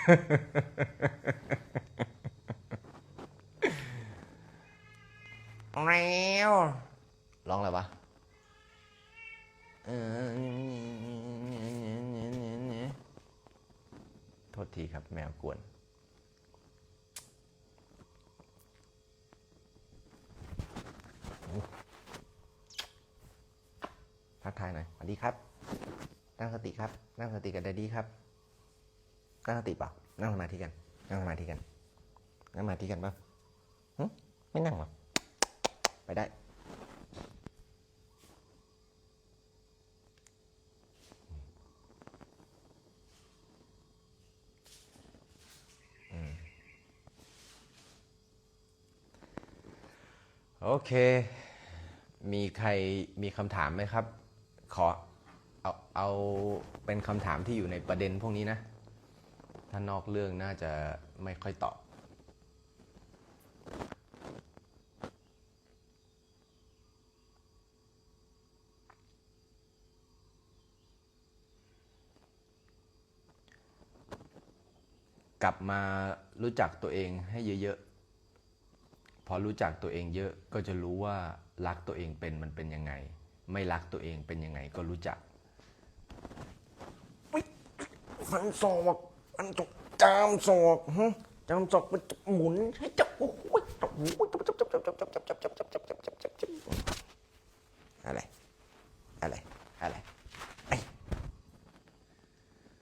แล้วร้องอะไรวะเออโทษทีครับ แมวกวน ทักทายหน่อยสวัสดีครับ นั่งสติครับ นั่งสติกับดดดี้ครับ นั่งสติเปล่านั่งสมาธิกันนั่งสมาธิกันนั่งสมาธิกันเปล่าหึไม่นั่งหรอไปได้โอเค มีใครมีคำถามไหมครับ ขอเอาเอาเป็นคำถามที่อยู่ในประเด็นพวกนี้นะ ถ้านอกเรื่องน่าจะไม่ค่อยตอบ กลับมารู้จักตัวเองให้เยอะๆ พอรู้จักตัวเองเยอะก็จะรู้ว่ารักตัวเองเป็นมันเป็นยังไง ไม่รักตัวเองเป็นยังไงก็รู้จักฟันศอก ฟันจกจามศอกฮะจามศอกมันจะหมุนให้จับโอ้โหจับโอ้โหจับจับจับจับจับจับจับจับจับจับจับจับจับอะไร